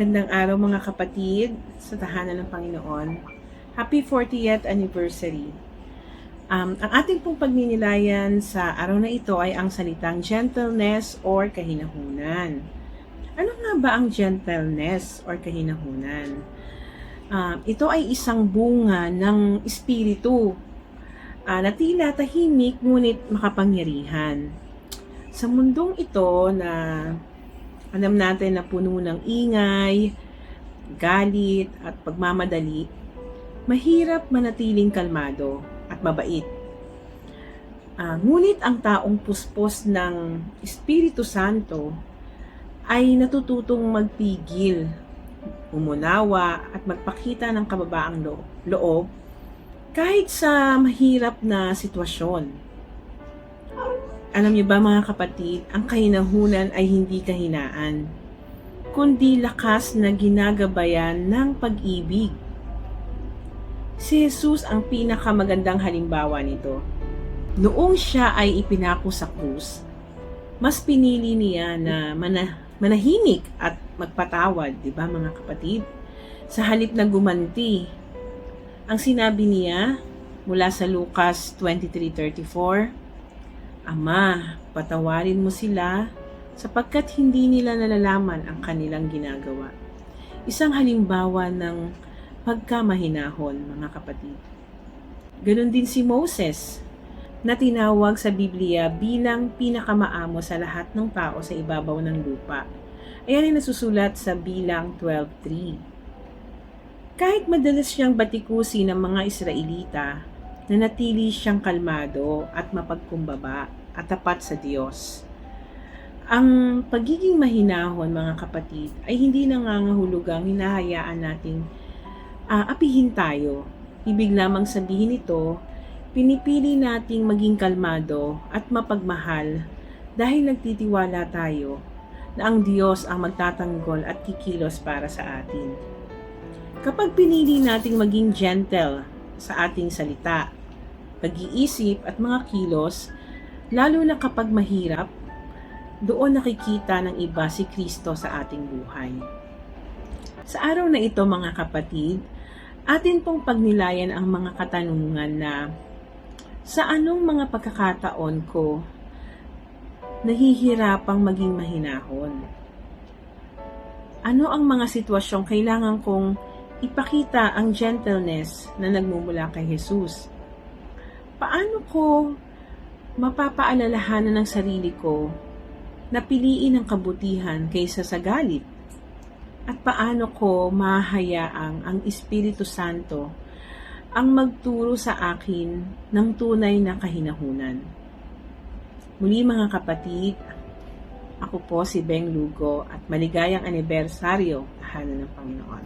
Magandang araw mga kapatid sa tahanan ng Panginoon. Happy 40th anniversary. Um, ang ating pong pagninilayan sa araw na ito ay ang salitang gentleness or kahinahunan. Ano nga ba ang gentleness or kahinahunan? Um, ito ay isang bunga ng espiritu uh, na tila tahimik ngunit makapangyarihan. Sa mundong ito na alam natin na puno ng ingay, galit at pagmamadali, mahirap manatiling kalmado at mabait. Uh, ngunit ang taong puspos ng Espiritu Santo ay natututong magpigil, umunawa at magpakita ng kababaang lo- loob kahit sa mahirap na sitwasyon. Alam niyo ba mga kapatid, ang kahinahunan ay hindi kahinaan, kundi lakas na ginagabayan ng pag-ibig. Si Jesus ang pinakamagandang halimbawa nito. Noong siya ay ipinako sa krus, mas pinili niya na mana, manahimik at magpatawad, di ba mga kapatid? Sa halip na gumanti. Ang sinabi niya mula sa Lucas 23:34, Ama, patawarin mo sila sapagkat hindi nila nalalaman ang kanilang ginagawa. Isang halimbawa ng pagkamahinahon, mga kapatid. Ganon din si Moses, na tinawag sa Biblia bilang pinakamaamo sa lahat ng tao sa ibabaw ng lupa. Ayan ay nasusulat sa bilang 12.3. Kahit madalas siyang batikusi ng mga Israelita, nanatili siyang kalmado at mapagkumbaba at sa Diyos. Ang pagiging mahinahon, mga kapatid, ay hindi nangangahulugang hinahayaan nating uh, apihin tayo. Ibig lamang sabihin ito, pinipili nating maging kalmado at mapagmahal dahil nagtitiwala tayo na ang Diyos ang magtatanggol at kikilos para sa atin. Kapag pinili nating maging gentle sa ating salita, pag-iisip at mga kilos, lalo na kapag mahirap, doon nakikita ng iba si Kristo sa ating buhay. Sa araw na ito mga kapatid, atin pong pagnilayan ang mga katanungan na sa anong mga pagkakataon ko nahihirapang maging mahinahon? Ano ang mga sitwasyong kailangan kong ipakita ang gentleness na nagmumula kay Jesus? Paano ko mapapaalalahanan ng sarili ko na piliin ang kabutihan kaysa sa galit? At paano ko mahahayaang ang Espiritu Santo ang magturo sa akin ng tunay na kahinahunan? Muli mga kapatid, ako po si Beng Lugo at maligayang anibersaryo tahanan ng Panginoon.